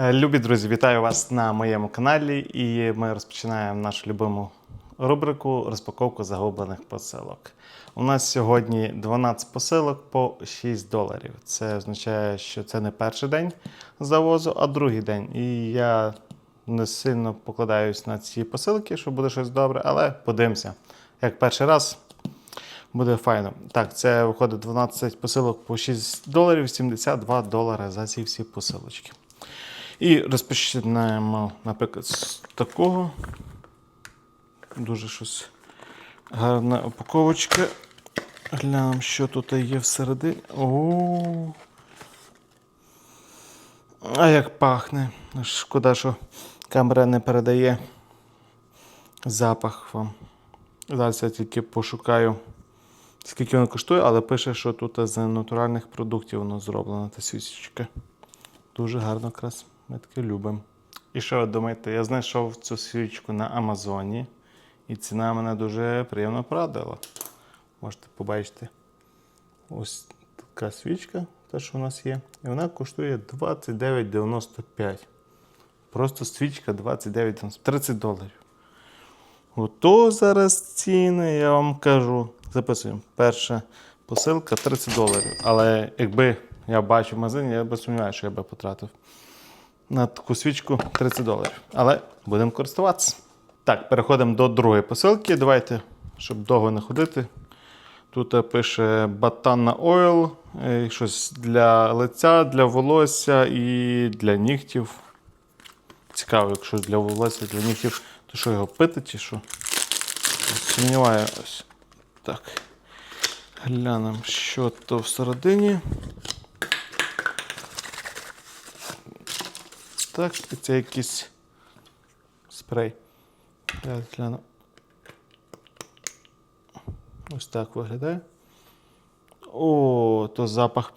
Е, Любі друзі, вітаю вас на моєму каналі. І ми розпочинаємо нашу любиму рубрику розпаковку загублених посилок. У нас сьогодні 12 посилок по 6 доларів. Це означає, що це не перший день завозу, а другий день. І я не сильно покладаюсь на ці посилки, що буде щось добре, але подивимося. Як перший раз буде файно. Так, це виходить 12 посилок по 6 доларів, 72 долари за ці всі посилочки. І розпочинаємо, наприклад, з такого. Дуже щось гарна упаковочка. Глянемо, що тут є всередині. О. А як пахне. Шкода, що камера не передає запах вам. Зараз я тільки пошукаю, скільки воно коштує, але пише, що тут з натуральних продуктів воно зроблено, та свічечка. Дуже гарно якраз. Ми таке любимо. І що ви думаєте, я знайшов цю свічку на Амазоні, і ціна мене дуже приємно порадила. Можете побачити. Ось така свічка, те, що у нас є. І вона коштує 29,95. Просто свічка 29,95. 30 доларів. Ото зараз ціни, я вам кажу. Записуємо. Перша посилка 30 доларів. Але якби я бачив в магазині, я би сумніваюся, що я би потратив на таку свічку 30 доларів. Але будемо користуватися. Так, переходимо до другої посилки. Давайте, щоб довго не ходити. Тут пише Батанна Oil, е, щось для лиця, для волосся і для нігтів. Цікаво, якщо для волосся, для нігтів, то що його пити чи що? Сумніваюся. Так. Глянемо, що то всередині. Так, і це якийсь спрей. Я гляну. Ось так виглядає. О, то запах.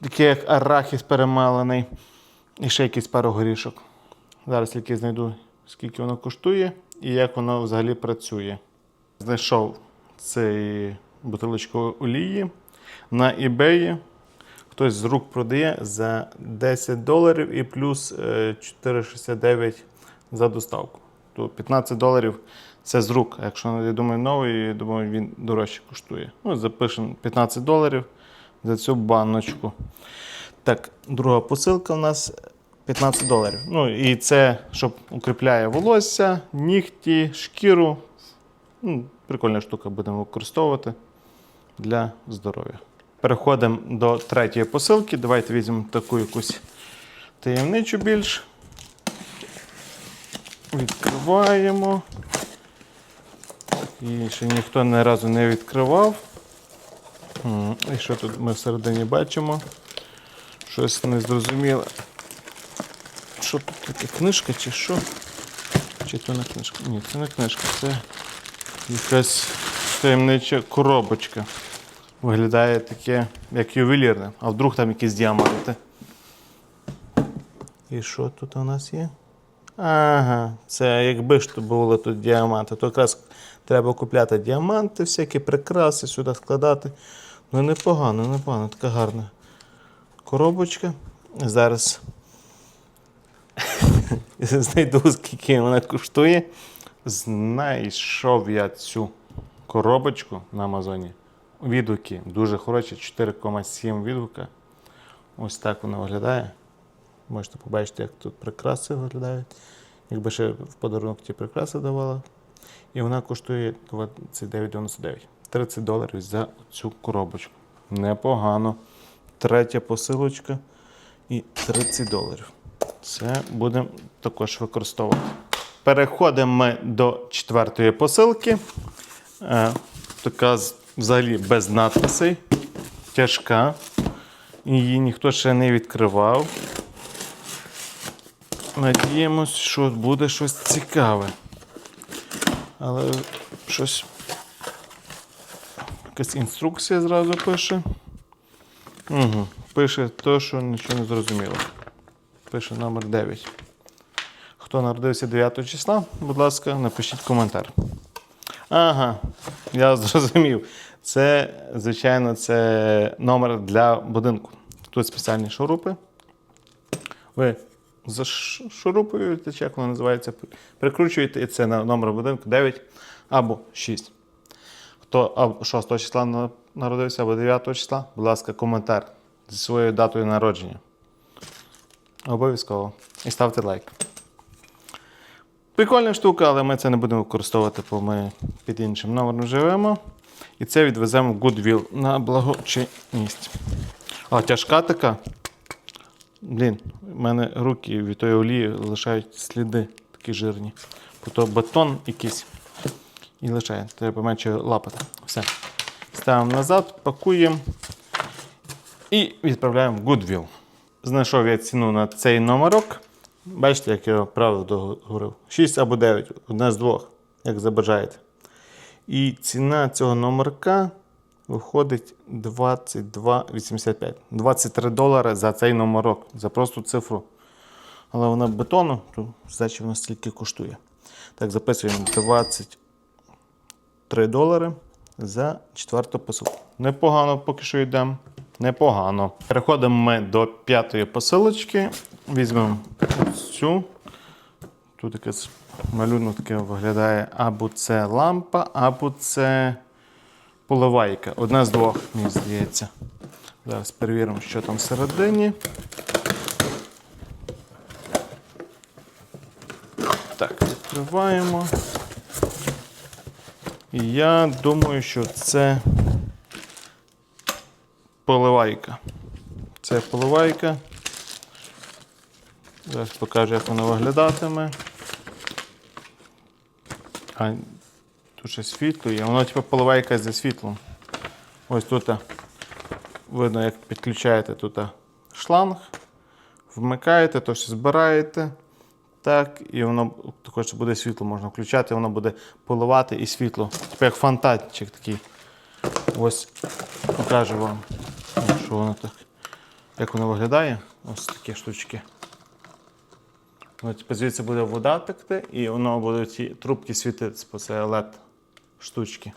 Такий як арахіс перемалений. І ще якийсь пару горішок. Зараз тільки знайду, скільки воно коштує і як воно взагалі працює. Знайшов цей бутилочку олії на eBay. Хтось з рук продає за 10 доларів і плюс е, 4,69 за доставку. То 15 доларів це з рук. Якщо я думаю, новий, я думаю, він дорожче коштує. Ну, запишемо 15 доларів за цю баночку. Так, друга посилка у нас 15 доларів. Ну і це, щоб укріпляє волосся, нігті, шкіру. Ну, прикольна штука, будемо використовувати для здоров'я. Переходимо до третьої посилки. Давайте візьмемо таку якусь таємничу більш. Відкриваємо. І ще ніхто ні разу не відкривав. І що тут ми всередині бачимо? Щось незрозуміле. Що тут таке? Книжка чи що? Чи то не книжка? Ні, це не книжка, це якась таємнича коробочка. Виглядає таке, як ювелірне, а вдруг там якісь діаманти. І що тут у нас є? Ага, це якби ж то були тут діаманти, то якраз треба купляти діаманти, всякі прикраси сюди складати. Ну непогано, непогано, така гарна коробочка. Зараз знайду, скільки вона коштує. Знайшов я цю коробочку на Амазоні. Відгуки дуже хороші, 4,7 відгука. Ось так вона виглядає. Можете побачити, як тут прикраси виглядають. Якби ще в подарунок ті прикраси давала. І вона коштує 29,99. 30 доларів за цю коробочку. Непогано. Третя посилочка і 30 доларів. Це будемо також використовувати. Переходимо ми до четвертої посилки. Е, така взагалі без надписей. Тяжка. Її ніхто ще не відкривав. Надіємось, що буде щось цікаве. Але щось. Якась інструкція зразу пише. Угу. Пише те, що нічого не зрозуміло. Пише номер 9. Хто народився 9 числа, будь ласка, напишіть коментар. Ага, я зрозумів. Це, звичайно, це номер для будинку. Тут спеціальні шурупи. Ви зашурупуєте, чи як воно називається, прикручуєте, і це на номер будинку 9 або 6. Хто або 6 числа народився, або 9 числа, будь ласка, коментар зі своєю датою народження. Обов'язково. І ставте лайк. Прикольна штука, але ми це не будемо використовувати, бо ми під іншим номером живемо. І це відвеземо в Goodwill на благочинність. А тяжка така. Блін, в мене руки від тої олії лишають сліди такі жирні. Бо то бетон якийсь. І лишає. Треба менше лапати. Все. Ставимо назад, пакуємо і відправляємо в Goodwill. Знайшов я ціну на цей номерок. Бачите, як я правду говорив. 6 або 9, одне з двох, як забажаєте. І ціна цього номерка виходить 22,85. 23 долари за цей номерок, за просту цифру. Але вона бетону, то значить вона стільки коштує. Так, записуємо 23 долари за четверту посилку. Непогано поки що йдемо. Непогано. Переходимо ми до п'ятої посилочки. Візьмемо цю. Тут якийсь малюнок таке виглядає або це лампа, або це поливайка. Одна з двох, мені здається. Зараз перевіримо, що там всередині. Так, відкриваємо. І я думаю, що це поливайка. Це поливайка. Зараз покажу, як воно виглядатиме. А, тут ще світло є. Воно типу поливайка зі світлом. Ось тут видно, як підключаєте тут шланг, вмикаєте, то що збираєте. Так, і воно також буде світло можна включати, воно буде поливати і світло. Типу як фонтанчик такий. Ось покажу вам, що воно так. Як воно виглядає. Ось такі штучки. От, типу, звідси буде вода текти, і воно буде ці трубки світитися по це LED штучки.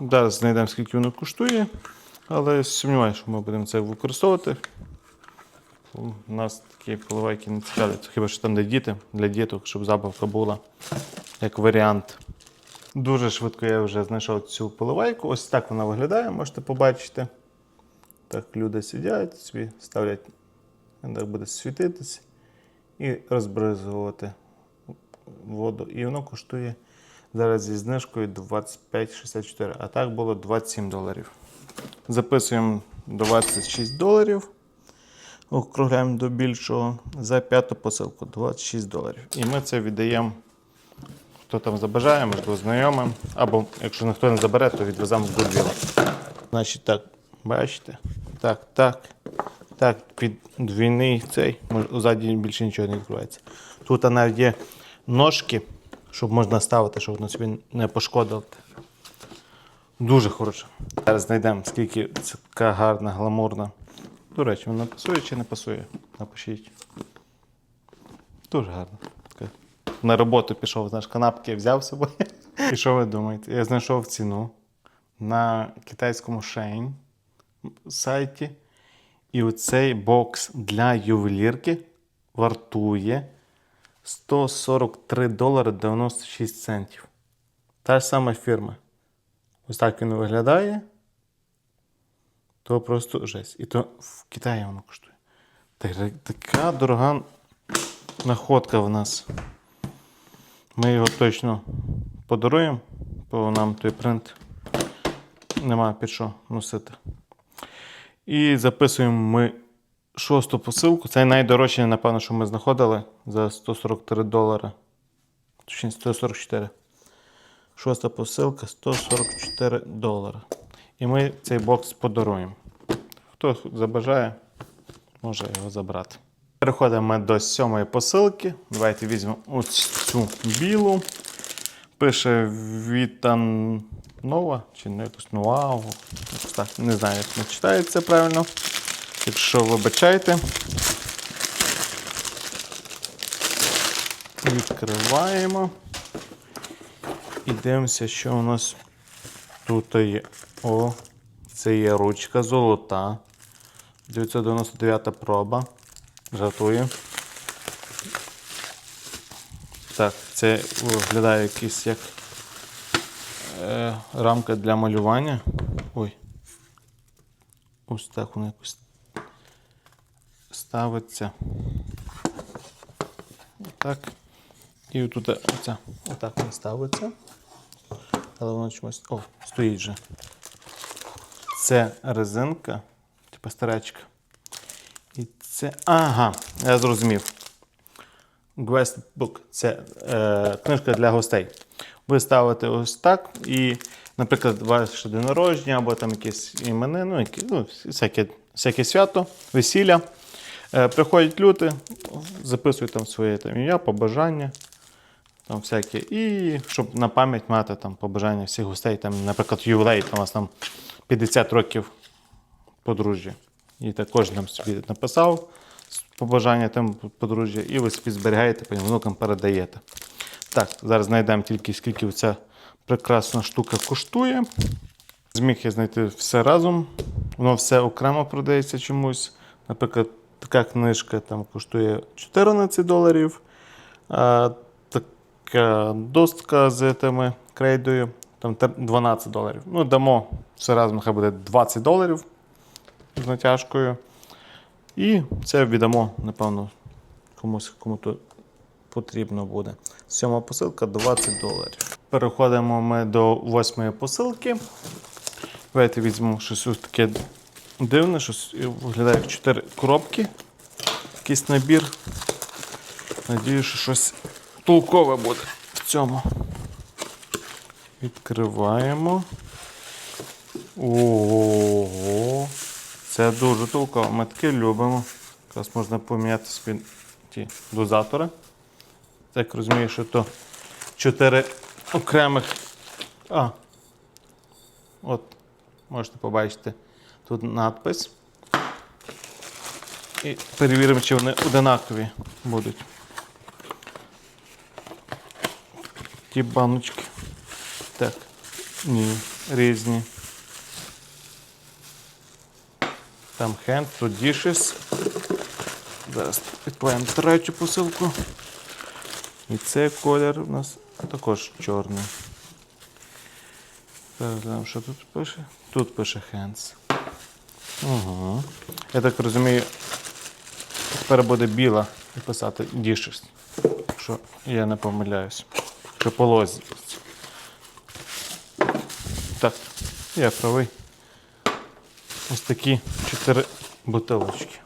Зараз знайдемо, скільки воно коштує, але сумніваюся, що ми будемо це використовувати. У нас такі поливайки не цікавлять, хіба що там де діти, для діток, щоб забавка була як варіант. Дуже швидко я вже знайшов цю поливайку. Ось так вона виглядає, можете побачити. Так, люди сидять, собі ставлять, так буде світитись і розбризувати воду. І воно коштує зараз зі знижкою 25,64, а так було 27 доларів. Записуємо 26 доларів, округляємо до більшого за п'яту посилку 26 доларів. І ми це віддаємо, хто там забажає, можливо, знайомим. Або якщо ніхто не забере, то відвеземо в Goodwill. Значить так, бачите? Так, так. Так, під двійний цей, ззаді більше нічого не відкривається. Тут навіть є ножки, щоб можна ставити, щоб воно собі не пошкодити. Дуже хороше. Зараз знайдемо, скільки це така гарна, гламурна. До речі, вона пасує чи не пасує? Напишіть. Дуже гарно. На роботу пішов, знаєш, канапки взяв з собою. І що ви думаєте? Я знайшов ціну на китайському Shein сайті. І оцей бокс для ювелірки вартує 143 долари 96 центів. Та ж сама фірма. Ось так він виглядає. То просто жесть. І то в Китаї воно коштує. Така дорога находка в нас. Ми його точно подаруємо, бо нам той принт нема під що носити. І записуємо ми шосту посилку. Це найдорожче, напевно, що ми знаходили за 143 долари. Точніше, 144. Шоста посилка 144 долари. І ми цей бокс подаруємо. Хто забажає, може його забрати. Переходимо ми до сьомої посилки. Давайте візьмемо ось цю білу. Пише Вітанова, чи не якось Нуау. Не знаю, як не читається правильно. Якщо вибачайте. Відкриваємо. І дивимося, що у нас тут є. О, це є ручка золота. 999 проба. Жартую. Так, це виглядає якийсь як е, рамка для малювання. Ой. Ось так воно якось ставиться. Так. І отут оця, отак воно ставиться. Але воно чомусь. О, стоїть же. Це резинка, типа старечка. І це. Ага, я зрозумів. Guest це е, книжка для гостей. Ви ставите ось так, і, наприклад, ваше день народження або там якісь імени, ну, які, ну всяке, всяке свято, весілля. Е, приходять люди, записують там своє там, ім'я, побажання, там всяке. І щоб на пам'ять мати там побажання всіх гостей, там, наприклад, ювілей, там у вас там 50 років подружжя. І так кожен там собі написав побажання там подружжя, і ви собі зберігаєте, потім внукам передаєте. Так, зараз знайдемо тільки скільки ця прекрасна штука коштує. Зміг я знайти все разом. Воно все окремо продається чомусь. Наприклад, така книжка там коштує 14 доларів. А така достка з тими крейдою там 12 доларів. Ну, дамо все разом, хай буде 20 доларів з натяжкою. І це віддамо, напевно, комусь, кому то потрібно буде. Сьома посилка 20 доларів. Переходимо ми до восьмої посилки. Давайте візьмемо щось ось таке дивне, щось виглядає як 4 коробки. Якийсь набір. Надію, що щось толкове буде в цьому. Відкриваємо. Ого. Це дуже толково. Ми таке любимо. Якраз можна поміняти собі ті дозатори. Так розумію, що то чотири окремих. А. От, можете побачити тут надпис. І перевіримо, чи вони одинакові будуть. Ті баночки. Так. Ні, різні. Там hand, тут dishes. Зараз відкладаємо третю посилку. І цей колір у нас також чорний. Зараз що тут пише. Тут пише hands. Угу. Я так розумію, тепер буде біла і писати dishes. Якщо я не помиляюсь. Що по лозі. Так, я правий. Ось такі чотири бутилочки.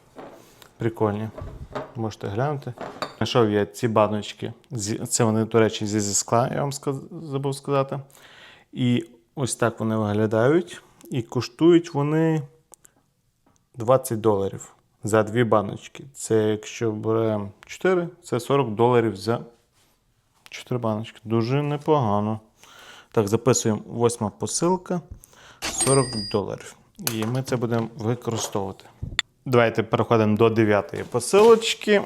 Прикольні. Можете глянути. Знайшов я ці баночки. Це вони, до речі, зі скла, я вам забув сказати. І ось так вони виглядають. І коштують вони 20 доларів за дві баночки. Це якщо беремо 4, це 40 доларів за 4 баночки. Дуже непогано. Так, записуємо восьма посилка. 40 доларів. І ми це будемо використовувати. Давайте переходимо до дев'ятої посилочки.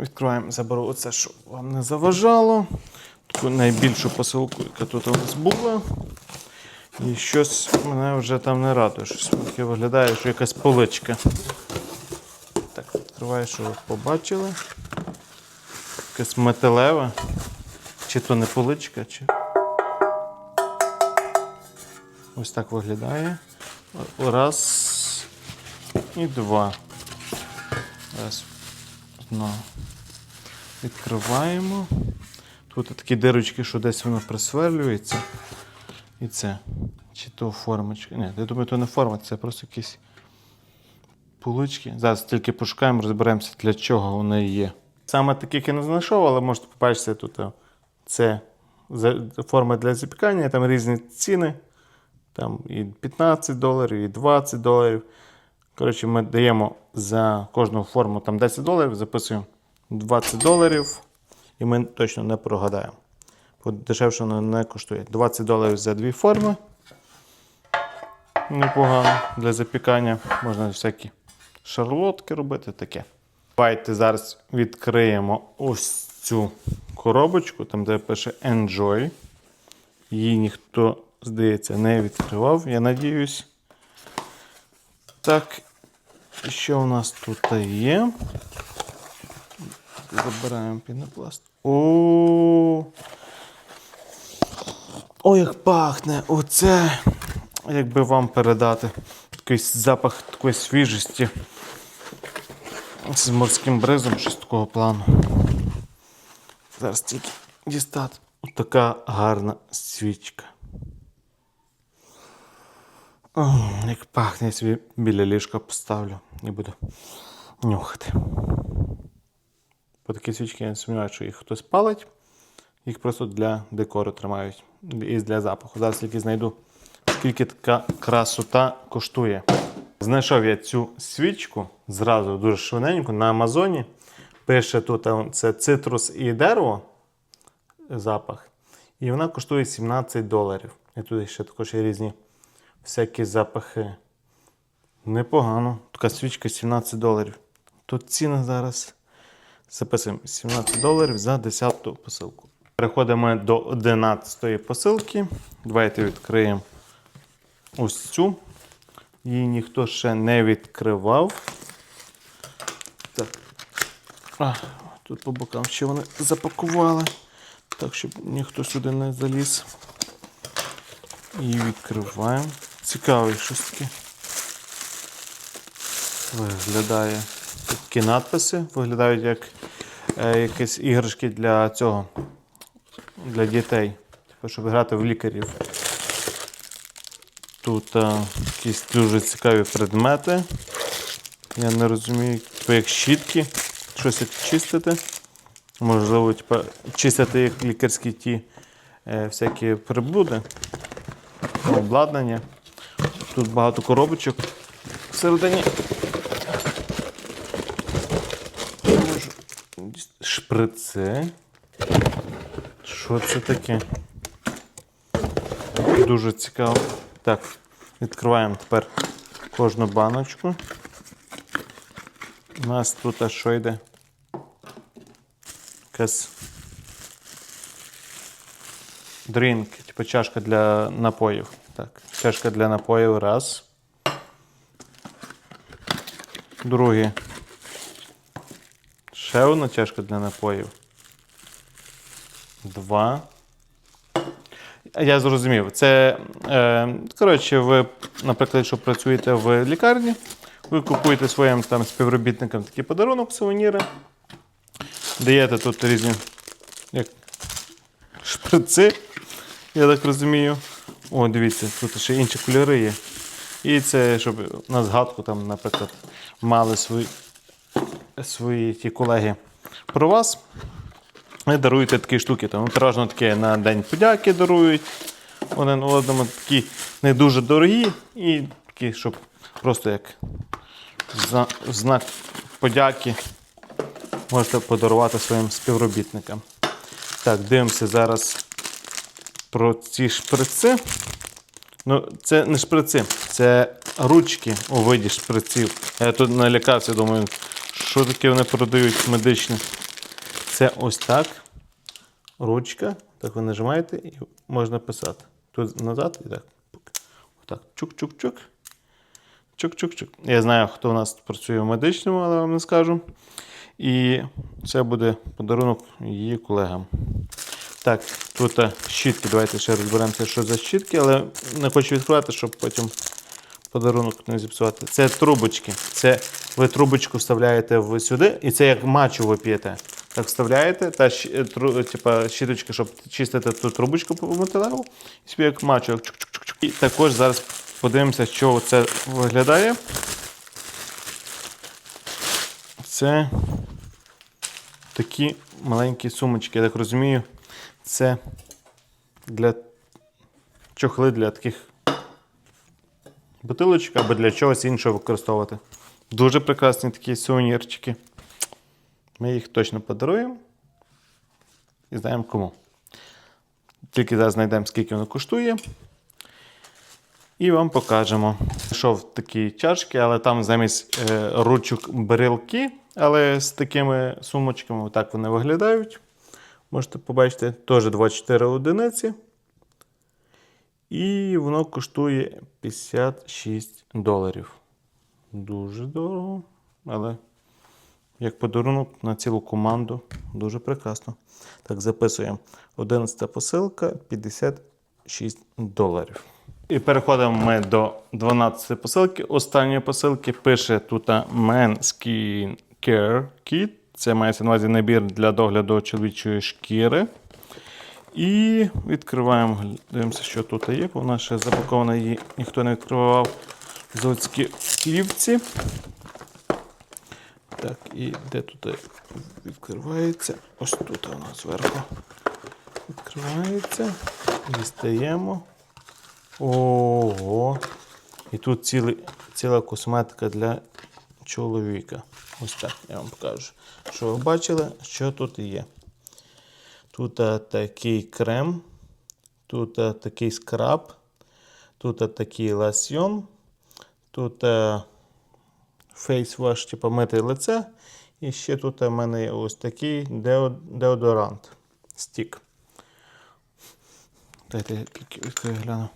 Відкриваємо, заберу оце, що вам не заважало. Таку найбільшу посилку, яка тут у нас була. І щось мене вже там не радує. Щось таке виглядає, що якась поличка. Так, відкриваю, що ви побачили. Якась металева. Чи то не поличка, чи. Ось так виглядає. Раз і два. Раз. Одна. Відкриваємо. Тут такі дирочки, що десь воно присверлюється. І це. Чи то формочка. Ні, я думаю, то не форма, це просто якісь полички. Зараз тільки пошукаємо, розберемося, для чого вони є. Саме таких я не знайшов, але можете побачити тут. Це форма для запікання, там різні ціни. Там і 15 доларів, і 20 доларів. Коротше, ми даємо за кожну форму там 10 доларів, записуємо 20 доларів, і ми точно не прогадаємо. Бо дешевше воно не коштує. 20 доларів за дві форми. Непогано для запікання. Можна всякі шарлотки робити таке. Давайте зараз відкриємо ось цю коробочку, там де пише Enjoy. Її ніхто, здається, не відкривав, я надіюсь. Так, що у нас тут є? Забираємо пінопласт. О. О, як пахне! Оце. Якби вам передати такий запах такої свіжості. З морським бризом, щось такого плану. Зараз тільки дістати. Така гарна свічка. О, як пахне, я собі біля ліжка поставлю і буду нюхати. Бо такі свічки я не сумніваюся, що їх хтось палить, їх просто для декору тримають і для запаху. Зараз тільки знайду, скільки така красота коштує. Знайшов я цю свічку зразу дуже швиденько на Амазоні. Пише тут це цитрус і дерево запах. І вона коштує 17 доларів. І тут ще також є різні всякі запахи. Непогано. Така свічка 17 доларів. Тут ціна зараз записуємо 17 доларів за 10 посилку. Переходимо до 11 посилки. Давайте відкриємо ось цю. Її ніхто ще не відкривав. Так. А, тут по бокам ще вони запакували. Так, щоб ніхто сюди не заліз. І відкриваємо. Цікавий щось таке. Виглядає. Такі надписи виглядають як е, якісь іграшки для цього. Для дітей. Типу, щоб грати в лікарів. Тут е, якісь дуже цікаві предмети. Я не розумію, типу як щітки, щось як чистити. Можливо, типу, чистити як лікарські ті е, всякі приблуди, обладнання. Тут багато коробочок всередині. Шприци. Що це таке? Дуже цікаво. Так, відкриваємо тепер кожну баночку. У нас тут а що йде? Якась дрінк, типу чашка для напоїв. Так, чашка для напоїв раз. Друге. Ще одна чашка для напоїв. Два. Я зрозумів. Це, е, коротше, ви, наприклад, якщо працюєте в лікарні, ви купуєте своїм там співробітникам такий подарунок, сувеніри. Даєте тут різні як шприци, я так розумію. О, дивіться, тут ще інші кольори є. І це, щоб на згадку, там, наприклад, мали свої, свої ті колеги про вас. Ви даруєте такі штуки. Там, переважно таке на День подяки дарують один одному, такі не дуже дорогі і такі, щоб просто як знак подяки можете подарувати своїм співробітникам. Так, дивимося зараз про ці шприци. Ну, це не шприци, це ручки у виді шприців. Я тут налякався, думаю, що таке вони продають медичне. Це ось так. Ручка. Так ви нажимаєте і можна писати. Тут назад і так. Отак. Чук-чук-чук. Чук-чук-чук. Я знаю, хто у нас працює в медичному, але вам не скажу. І це буде подарунок її колегам. Так, тут е, щітки. Давайте ще розберемося, що за щітки, але не хочу відкривати, щоб потім подарунок не зіпсувати. Це трубочки. Це ви трубочку вставляєте в сюди, і це як мачу ви п'єте. Так вставляєте, та е, тру, типа, щіточка, щоб чистити ту трубочку по металеву, і собі як мачу. Як. І також зараз подивимося, що це виглядає. Це такі маленькі сумочки, я так розумію. Це для чохли для таких бутилочок або для чогось іншого використовувати. Дуже прекрасні такі сувенірчики. Ми їх точно подаруємо і знаємо кому. Тільки зараз знайдемо, скільки воно коштує. І вам покажемо. Знайшов такі чашки, але там замість е, ручок брелки, але з такими сумочками, отак вони виглядають. Можете побачити, теж 24 одиниці. І воно коштує 56 доларів. Дуже дорого, але як подарунок на цілу команду. Дуже прекрасно. Так, записуємо. 11 посилка 56 доларів. І переходимо ми до 12 посилки. Останньої посилки пише тут Men Skin Care Kit. Це мається на увазі набір для догляду чоловічої шкіри. І відкриваємо, дивимося, що тут є, бо вона ще запакована, її ніхто не відкривав в заводській. Так, і де тут відкривається? Ось тут вона зверху. Відкривається. Дістаємо. Ого. І тут цілий, ціла косметика для чоловіка. Ось так я вам покажу. Що ви бачили, що тут є. Тут такий крем, тут такий скраб, тут такий лосьйон, тут фейсваш, типу мити лице. І ще тут у мене ось такий део- деодорант. Стік. Дайте я тільки гляну.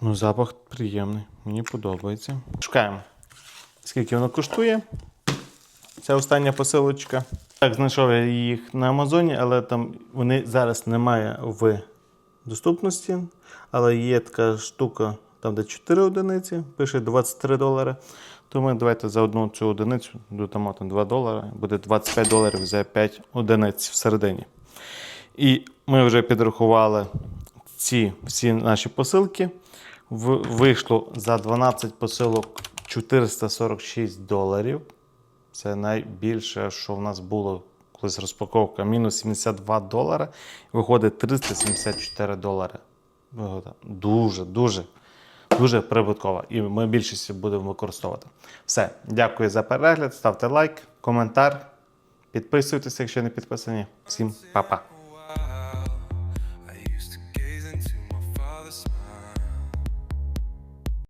Ну, запах приємний. Мені подобається. Шукаємо. Скільки воно коштує? Це остання посилочка. Так, знайшов я їх на Амазоні, але там вони зараз немає в доступності. Але є така штука, там де 4 одиниці, пише 23 долари. Тому давайте за одну цю одиницю додамо там 2 долари, буде 25 доларів за 5 одиниць всередині. І ми вже підрахували ці всі наші посилки. Вийшло за 12 посилок 446 доларів. Це найбільше, що в нас було колись розпаковка. Мінус 72 долари. Виходить 374 долари. Дуже, дуже, дуже прибуткова. І ми більшість будемо використовувати. Все. Дякую за перегляд. Ставте лайк, коментар. Підписуйтесь, якщо не підписані. Всім па-па.